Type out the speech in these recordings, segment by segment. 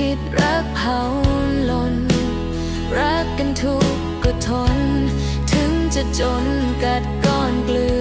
ผิดรักเผาลน รักกันทุกข์ก็ทน ถึงจะจนกัดก้อนเกลือ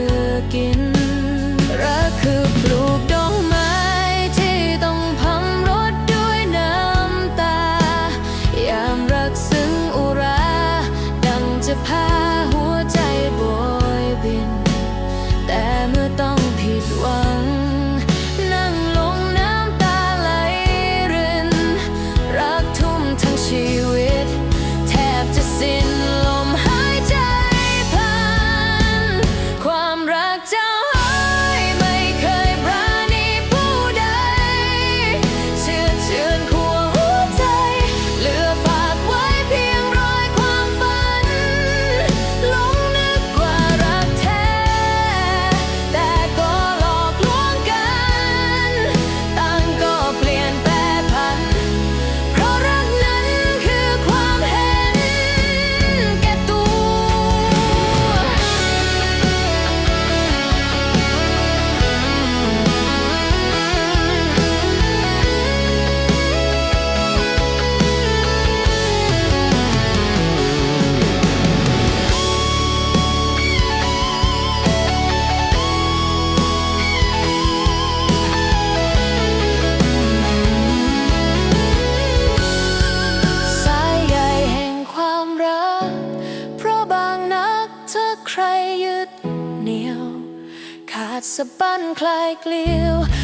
a bun like glue.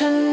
Ocean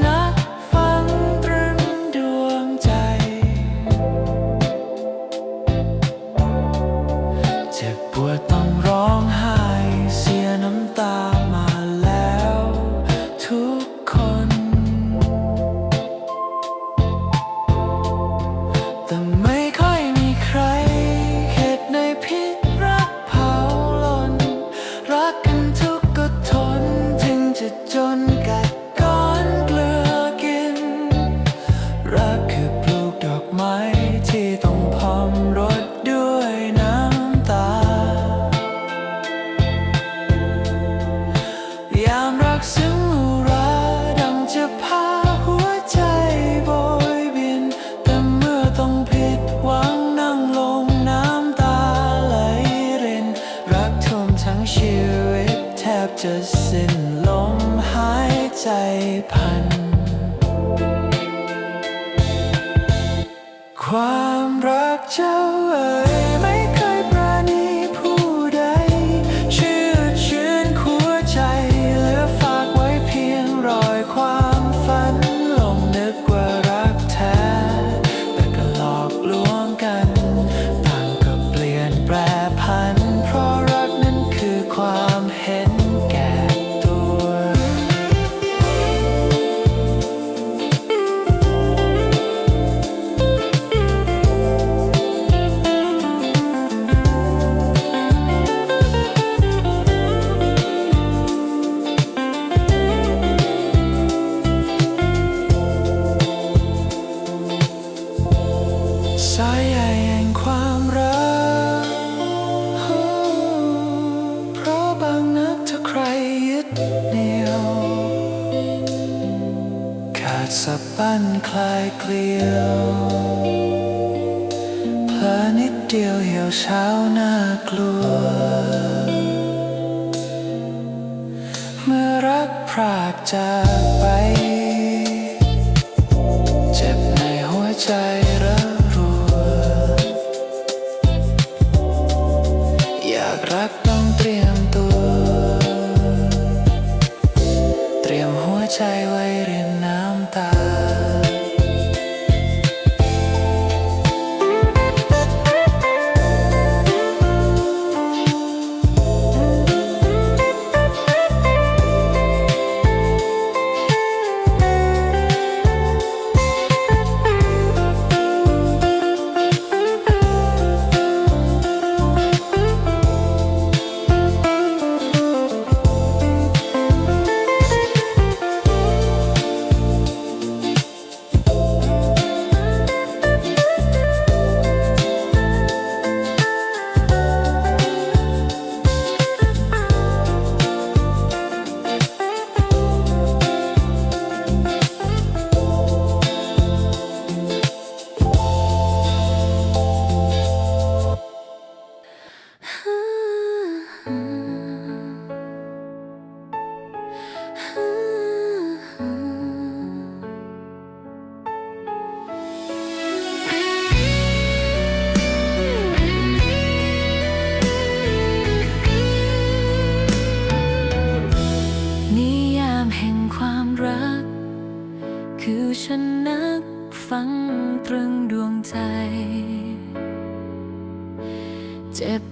ปั้นคลายเกลียวเพลอนิดเดียวเหี่ยวเช้าน่ากลัว เมื่อรักพรากจากไป เจ็บในหัวใจระรัว อยากรักต้องเตรียมตัว เตรียมหัวใจไว้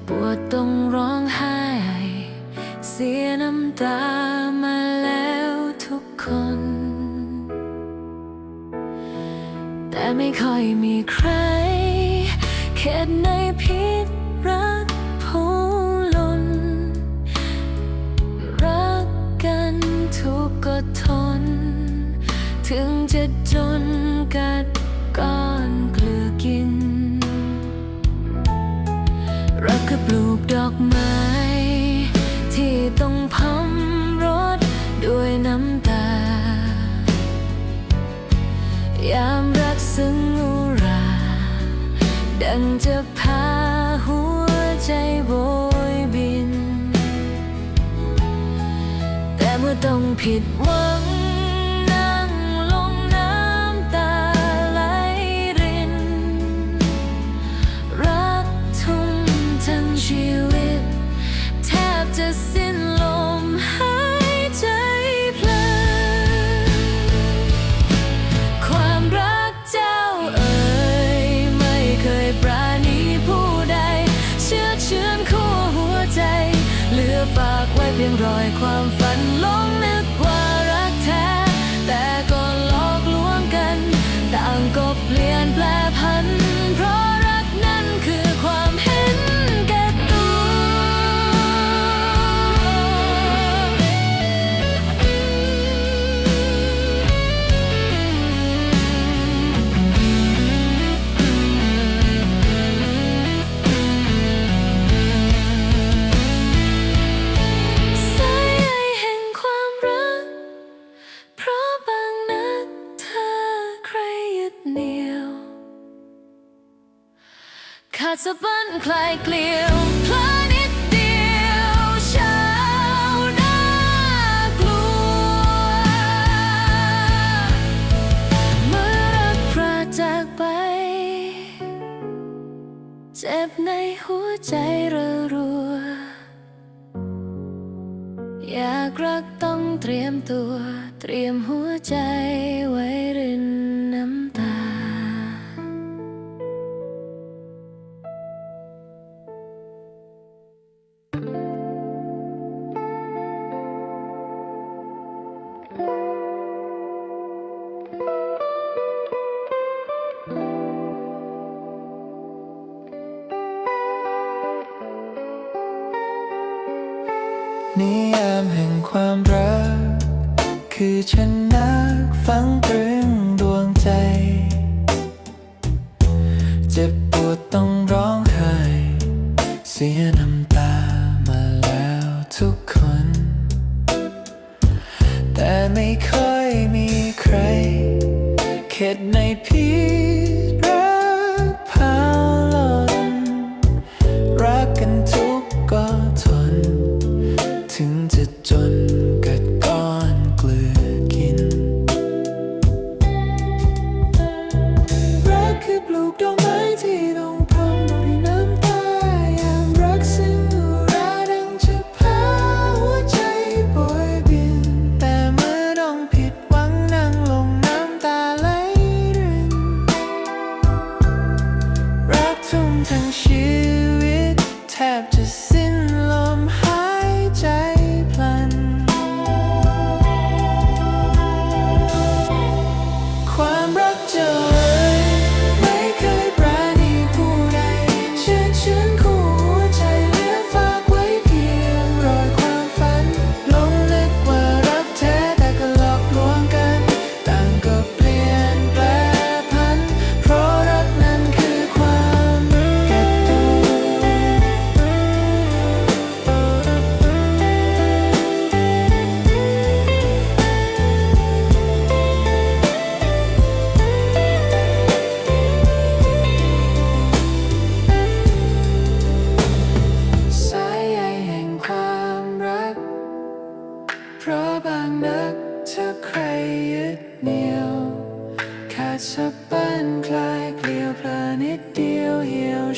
ปวดต้องร้องไห้ เสียน้ำตามาแล้วทุกคน แต่ไม่ค่อยมีใครเข็ดในพิษรักผู้ลน รักกันทุกก็ทน ถึงจะจนกัดก้อนเกลือกิน คือปลูกดอกไม้ ที่ต้องพัมรดด้วยน้ำตา ยามรักซึ้งอุรา ดังจะพาหัวใจโบยบิน แต่เมื่อต้องผิดหวัง เพี ขาดสะบั้นคลายเกลียวพลานิดเดียวเช้าน่ากลัว เมื่อรักพราจากไป เจ็บในหัวใจระรัว อยากรักต้องเตรียมตัว เตรียมหัวใจไว้ นิยามแห่งความรัก คือฉันนักฝังตรึงดวงใจ เจ็บปวดต้องร้องไห้ เสียน้ำตามาแล้วทุกคน แต่ไม่ค่อยมีใครเข็ด Planet tiêu hiểu